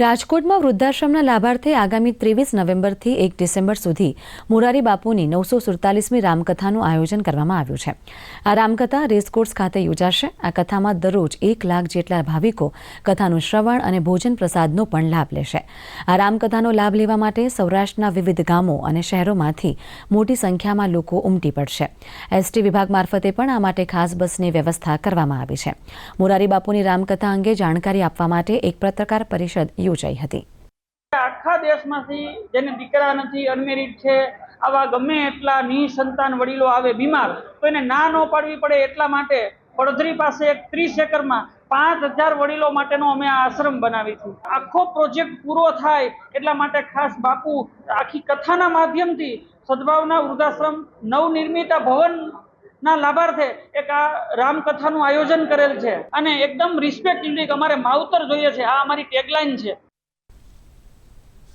રાજકોટમાં વૃદ્ધાશ્રમના લાભાર્થે આગામી ત્રેવીસ નવેમ્બરથી એક ડિસેમ્બર સુધી મોરારી બાપુની નવસો સુડતાલીસમી રામકથાનું આયોજન કરવામાં આવ્યું છે. આ રામકથા રેસકોર્સ ખાતે યોજાશે. આ કથામાં દરરોજ એક લાખ જેટલા ભાવિકો કથાનું શ્રવણ અને ભોજન પ્રસાદનો પણ લાભ લેશે. આ રામકથાનો લાભ લેવા માટે સૌરાષ્ટ્રના વિવિધ ગામો અને શહેરોમાંથી મોટી સંખ્યામાં લોકો ઉમટી પડશે. એસટી વિભાગ મારફતે પણ આ માટે ખાસ બસની વ્યવસ્થા કરવામાં આવી છે. મોરારી બાપુની રામકથા અંગે જાણકારી આપવા માટે એક પત્રકાર પરિષદ યોજાઈ હતી. આખા દેશમાંથી જેને દીકરા નથી, અનમેરિડ છે, આવા ગમે એટલા નિસંતાન વડીલો આવે, બીમાર, તો એને ના ન પાડવી પડે એટલા માટે પડધરી પાસે એક ત્રીસ એકરમાં પાંચ હજાર વડીલો માટેનો અમે આ આશ્રમ બનાવીશું આખો પ્રોજેક્ટ પૂરો થાય એટલા માટે ખાસ બાપુ આખી કથાના માધ્યમથી સદભાવના વૃદ્ધાશ્રમ, નવનિર્મિત ભવન ના, લાભાર્થે એક આ રામકથાનું આયોજન કરેલ છે. અને એકદમ રિસ્પેક્ટ અમારે માવતર જોઈએ છે. આ અમારી ટેગલાઇન છે.